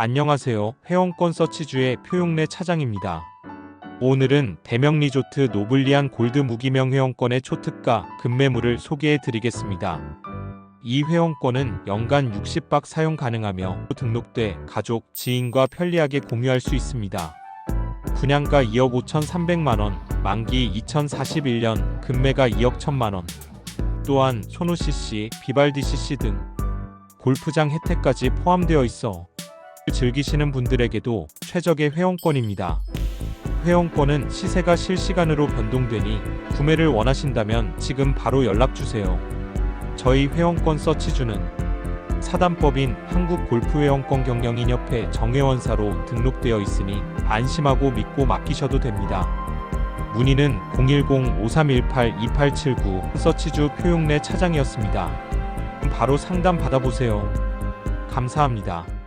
안녕하세요. 회원권 서치주의 표용래 차장입니다. 오늘은 대명 리조트 노블리안 골드 무기명 회원권의 초특가 급매물을 소개해 드리겠습니다. 이 회원권은 연간 60박 사용 가능하며 등록돼 가족, 지인과 편리하게 공유할 수 있습니다. 분양가 2억 5,300만원, 만기 2041년, 금매가 2억 1천만원. 또한 소노 CC, 비발디 CC 등 골프장 혜택까지 포함되어 있어 즐기시는 분들에게도 최적의 회원권입니다. 회원권은 시세가 실시간으로 변동되니 구매를 원하신다면 지금 바로 연락 주세요. 저희 회원권 서치주는 사단법인 한국골프회원권 경영인협회 정회원사로 등록되어 있으니 안심하고 믿고 맡기셔도 됩니다. 문의는 010-5318-2879 서치주 표용내 차장이었습니다. 바로 상담 받아보세요. 감사합니다.